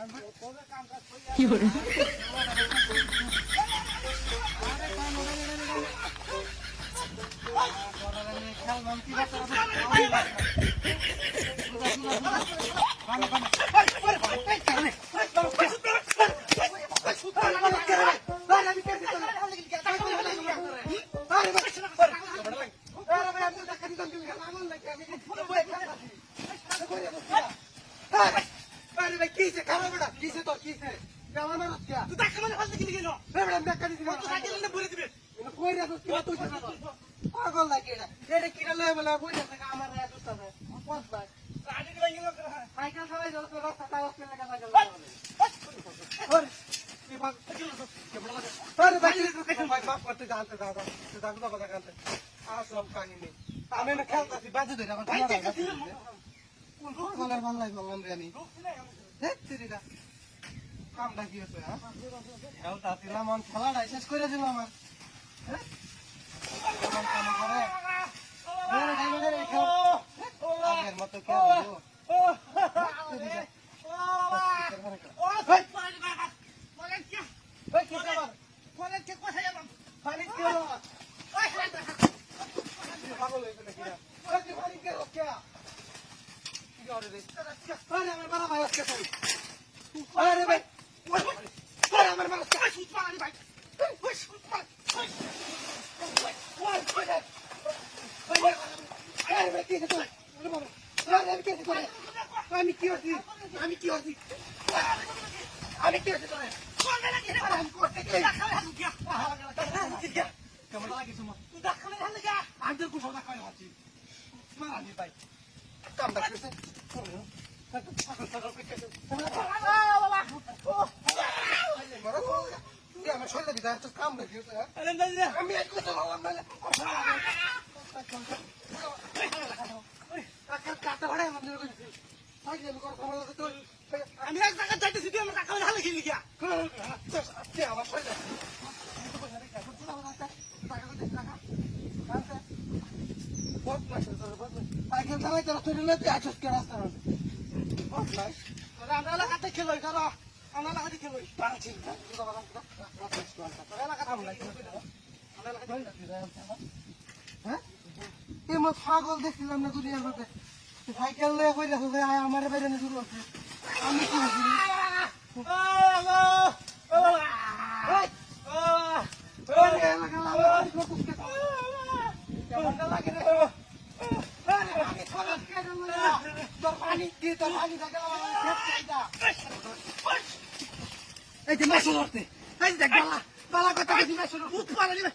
আরে তুই টাকা মানে ফালতু কিনে গেল দেখা দিছি তুই সাইকেল নিয়ে ভরে দিবে কই রে তুই তুই পাগল লাগে এটা এটা কিনা লয় বলে বই থাকে আমার এত সাথে বস ভাই আগে গেল গেল সাইকেল চালাই যাও তো রাস্তা কাগজ করে লাগা সাইকেল ওরে কি বাগ আরে ভাই তুই আমি না খেলতাছি বাজে ধরে আমার দিল কলার ভালো লাগে আমি দেখ তিরিটা কামটা কি হচ্ছে হ্যাঁ? ছিলাম আমার খেলাটা শেষ করে দিল আমার। কাম খেল। খেল। আরে ভাই আমার বাবা ওই সুত পানি ভাই ওই সুত পানি আমি কি করছি আমি কি করছি আমি কি করছি কি কেমন লাগে তোমার মানে আমি তোর কুসল না খাই হাসি মারানি ভাই কাম ডাকতেছে আমার শরীরে দিতে একটা কাম দেখি আমি এক কথা বললাম না কাটা ভাড়া মন্দির আমি এক জায়গা যাইতেছি তুই আমার টাকা মানে হালু কি লিখা আজকে আমার কে রাস্তা পাগল দেখছিলাম না দুনিয়ার মধ্যে সাইকেল লয়ে কই দেখো যে আমার বাইরে শুরু হচ্ছে আমি কি হয়েছি এই যে মাছ ধরতে এই যে বালা বালা কথা বেশি মাছ ধরতে পালা দিবে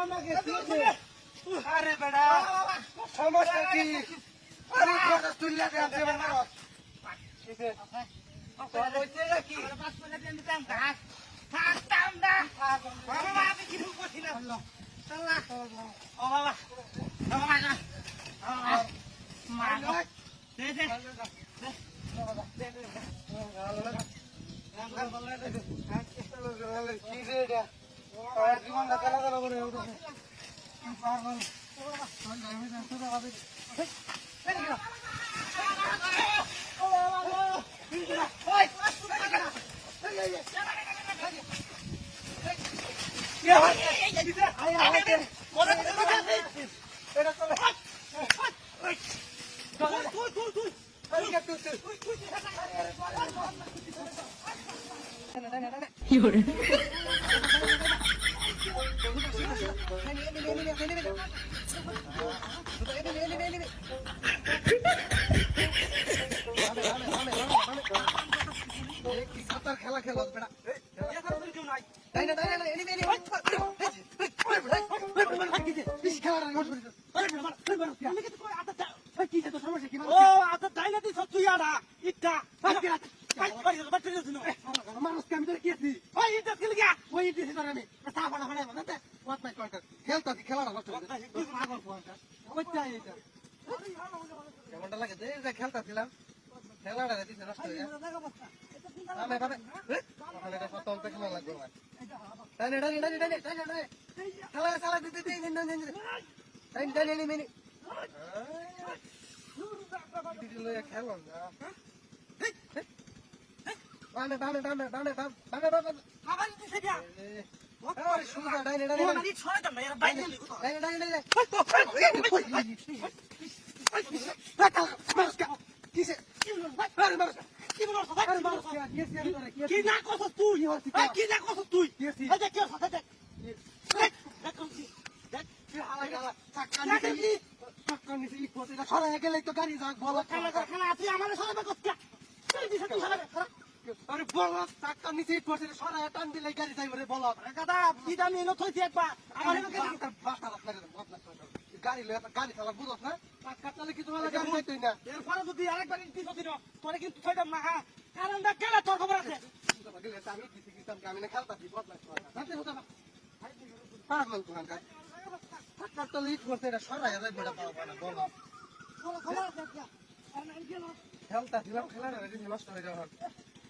আমাকে। আরে বেটা সমস্যা কি? আরে কথা তুললে দে আপনি আমার মারো কিসে? তোর হইছে নাকি? পাঁচ টাকা দিয়ে দিতাম। ঘাস থাকতাম না বাবা আমি কি ভুল করছিলাম? আল্লাহ বাবা ও বাবা মা দে দে কি রে এটা আর জীবনটা কালা কালা করে উঠেছে পাগল আমি তো শুধু ভাবি এটা চলে তুই তুই তুই আরে কে তুই তুই সাঁতার খেলা খেলো তাই না তাই না এনিমি এনিমি বেশি খেলাটা নষ্ট করিস আমি কিন্তু কই আটা কি যে তো সমস্যা কি ও আটা তাই না তুই সব তুই আড়া ইটা মানুষকে আমি তোর কি আছি ওই ইটা কি লিখা ওই দিছি তোর আমি চা ফাড়া ফাড়া মানে ওয়াত নাই কয়টা খেলতাছি খেলাটা নষ্ট করে পাগল পোয়াটা ওই চাই এটা কেমনটা লাগে? যে যে খেলতাছিলাম খেলাটা দিছে নষ্ট হয়ে খেলা খেলা খেলা হালাই গালা তো গাড়ি যাক বল খানা খানা আছে আমার সাথে কস কি তুই দিছ তুই সাথে আরে বল চাক্কা নিছে ই কোতে ছড়া টান দিলে গাড়ি যাইব রে বল। কাদা বিদা নিয়ে থইছি একবার। আমার এখানে বাস্তা লাগে বদলা গাড়ি লয়ে গাড়ি চালা বুঝছ না? চাক্কা চালে কি তোমার গাড়ি যাইতই না? এরপরে যদি আরেকবার দিছ দিন তোরে কিন্তু থইতাম না কারণটা কেন তোর খবর আছে? আমি দিছি দিতাম আমি না খেলতাছি বদলা জানতে হতো না পাগল তো হাঙ্কা চাক্কা তো লিক করতে এটা সরাই যায় বড় পাওয়া না বল খবর খবর আছে আর না গেল। খেলতা দিলাম খেলা নষ্ট হয়ে যাওয়ার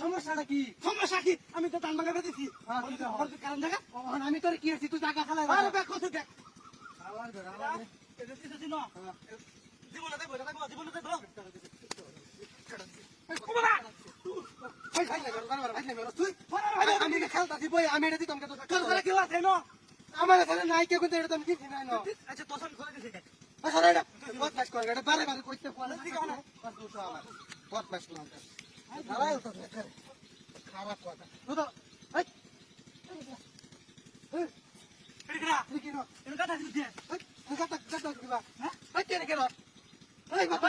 সমস্যাটা কি সমস্যা কি আমি তো টান ভাঙা দিছি হ্যাঁ, হয়? দেখা আমি তোর কি আছি তুই জায়গা খেলা আরে বেক কত দেখ না জীবনে দেখো দেখো জীবনে দেখো আমার এখানে নাই কে কিন্তু এটা তো আমি কোন দিকে না আমার বদমাশ না হারাই তো খারাপ কথা তো তো এই এই এদিকে তুই কি না এটা কথা দিছি এই তুই কাটা কাটা দিবা এই কে কে এই বাবা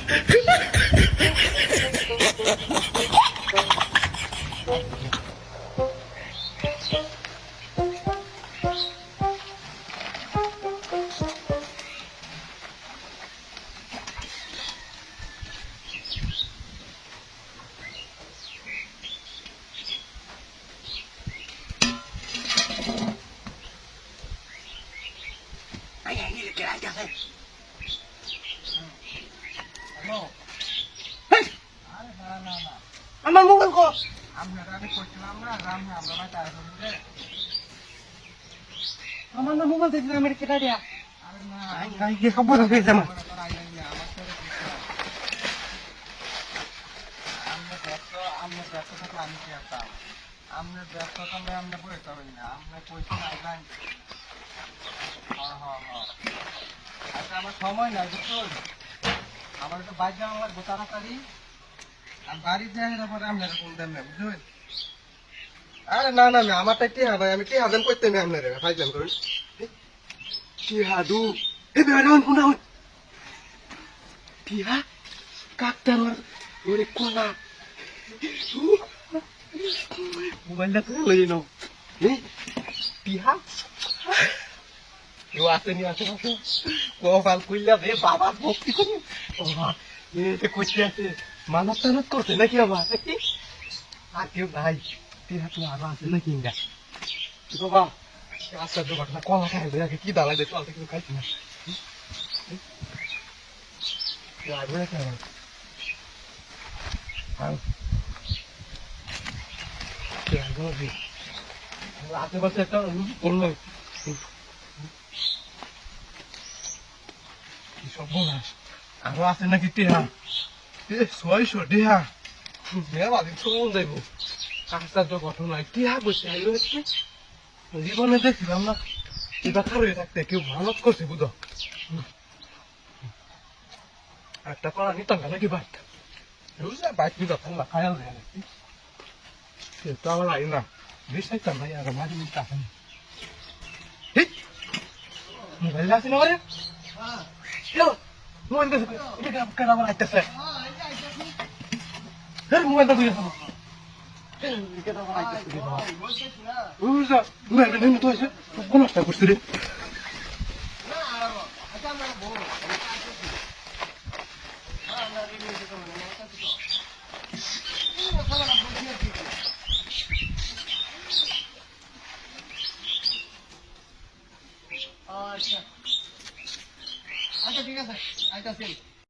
আমার না মোবাইল আমি কেটে দিয়া। খবর আমরা তো আমার তো আমরা ব্যস্ত আমরা থাকলে আমি কি আমরা ব্যস্ত থাকলে আমরা না। আমরা আচ্ছা আমার সময় নাই বুঝছ? আমার একটু বাইক যাওয়া লাগবে তাড়াতাড়ি। আর বাড়ি যাই তারপরে আপনার ফোন দেন না বুঝলেন আরে না না না আমার তো টিহা ভাই, আমি টিহা দেন করতে আমি আপনার ফাইজাম করুন। টিহা দু, এ বেরোন কোনা টিহা কাকতার ওরে কোনা মোবাইলটা তো লই নাও এই টিহা? ইউ আছে নি আছে আছে? কপাল কইলা রে বাবা, ভক্তি করি। বাবা এতে কইতে আছে। মানব টানব করছে নাকি আবার? নাকি? আর কেউ নাই আচ্ছা কি দাঁড়াই দেখো খাইছি না আশেপাশে একটা করল সর্বনাশ আরও আছে নাকি টিহা এ ছয়শো টিহা মেয়াবাদি চলুন যাইব আশ্চর্য ঘটনা টিহা বসে জীবনে দেখছিলাম না। এটা খারুই থাকতে কেউ ভালো করছে বুঝো একটা করা নিতাম না নাকি বুঝলে বাইক নিতে ঠান্ডা খায়াল দেয় নাকি তো আমার আই না। বেশাই তো নাই আর মাঝে মধ্যে আসেন মোবাইল আছে না হ্যাঁ মোবাইল কেন আমার আইতেছে? মোবাইলটা বুঝা মোবাইলটা নিয়ে তো আছে কোন রাস্তা করছিস রে